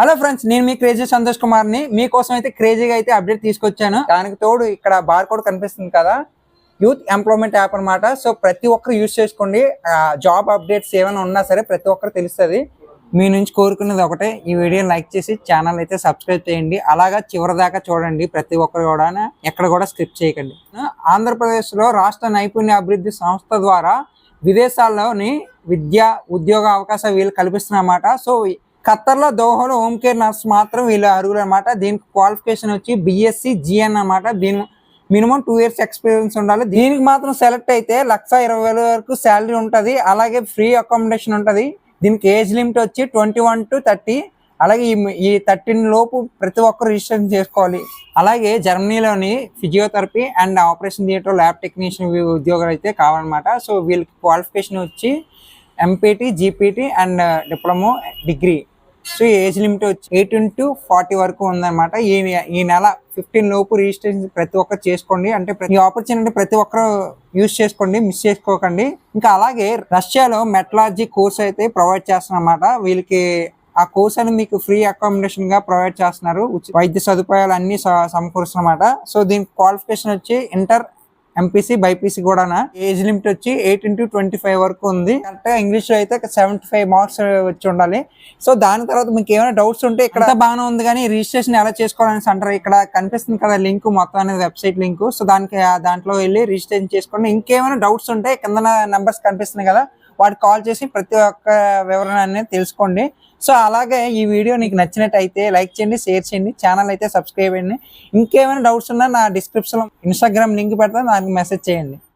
Hello friends నేను మీ crazy Santosh కుమార్ని మీకోసం అయితే క్రేజీగా అయితే అప్డేట్ తీసుకొచ్చాను. దానికి తోడు ఇక్కడ బార్ కోడ్ కనిపిస్తుంది కదా? యూత్ ఎంప్లాయ్మెంట్ యాప్ అనమాట సో ప్రతి ఒక్కరు యూజ్ చేసుకోండి. జాబ్ అప్డేట్స్ ఏమైనా ఉన్నా సరే ప్రతి ఒక్కరు తెలుస్తుంది. మీ నుంచి కోరుకున్నది ఒకటే. ఈ వీడియో లైక్ చేసి ఛానల్ అయితే సబ్స్క్రైబ్ చేయండి. అలాగా చివరి దాకా చూడండి ప్రతి ఒక్కరు కూడా ఎక్కడ కూడా స్కిప్ చేయకండి. ఆంధ్రప్రదేశ్లో రాష్ట్ర నైపుణ్య అభివృద్ధి సంస్థ ద్వారా విదేశాల్లోని విద్య ఉద్యోగ అవకాశం వీళ్ళు కల్పిస్తున్నమాట. సో ఖత్తర్లో దోహలో హోమ్ కేర్ నర్స్ మాత్రం వీళ్ళు అరుగురు అనమాట దీనికి క్వాలిఫికేషన్ వచ్చి బిఎస్సి జిఎన్ అన్నమాట. దీని మినిమం టూ ఇయర్స్ ఎక్స్పీరియన్స్ ఉండాలి. దీనికి మాత్రం సెలెక్ట్ అయితే లక్ష ఇరవై వేల వరకు శాలరీ ఉంటుంది. అలాగే ఫ్రీ అకామిడేషన్ ఉంటుంది. దీనికి ఏజ్ లిమిట్ వచ్చి ట్వంటీ వన్ టు థర్టీ అలాగే ఈ ఈ థర్టీన్ లోపు ప్రతి ఒక్కరు రిజిస్ట్రేషన్ చేసుకోవాలి. అలాగే జర్మనీలోని physiotherapy and operation theatre lab technician ఉద్యోగాలు అయితే కావాలన్నమాట. సో వీళ్ళకి క్వాలిఫికేషన్ వచ్చి MPT GPT and diploma degree so age limit వచ్చి ఎయిటీన్ టు ఫార్టీ వరకు ఉందన్నమాట. ఈ ఈ నెల ఫిఫ్టీన్ లోపు రిజిస్ట్రేషన్ ప్రతి ఒక్కరు చేసుకోండి. అంటే ప్రతి ఆపర్చునిటీ ప్రతి ఒక్కరు యూజ్ చేసుకోండి మిస్ చేసుకోకండి. ఇంకా అలాగే రష్యాలో మెటలాజీ కోర్స్ అయితే ప్రొవైడ్ చేస్తున్నమాట వీళ్ళకి ఆ కోర్స్ అని మీకు ఫ్రీ అకామిడేషన్గా ప్రొవైడ్ చేస్తున్నారు. వైద్య సదుపాయాలు అన్ని సమకూరుస్తున్నమాట సో దీని క్వాలిఫికేషన్ వచ్చి ఇంటర్ ఎంపీసీ బైపీసీ కూడా ఏజ్ లిమిట్ వచ్చి ఎయిట్ ఇంటూ ట్వంటీ ఫైవ్ వరకు ఉంది. కరెక్ట్గా ఇంగ్లీష్లో అయితే సెవెంటీ ఫైవ్ మార్క్స్ వచ్చి ఉండాలి. సో దాని తర్వాత మీకు ఏమైనా డౌట్స్ ఉంటే ఇక్కడ బాగానే ఉంది కానీ రిజిస్ట్రేషన్ ఎలా చేసుకోవాలని అంటారు. ఇక్కడ కనిపిస్తుంది కదా లింక్ మొత్తం అనేది వెబ్సైట్ లింక్ సో దానికి దాంట్లో వెళ్ళి రిజిస్ట్రేషన్ చేసుకోండి. ఇంకేమైనా డౌట్స్ ఉంటే కింద నెంబర్స్ కనిపిస్తున్నాయి కదా. వాడికి కాల్ చేసి ప్రతి ఒక్క వివరణ అనేది తెలుసుకోండి. సో అలాగే ఈ వీడియో నీకు నచ్చినట్టయితే లైక్ చేయండి షేర్ చేయండి ఛానల్ అయితే సబ్స్క్రైబ్ చేయండి. ఇంకేమైనా డౌట్స్ ఉన్నా నా డిస్క్రిప్షన్లో ఇన్స్టాగ్రామ్ లింక్ పెడతా నాకు మెసేజ్ చేయండి.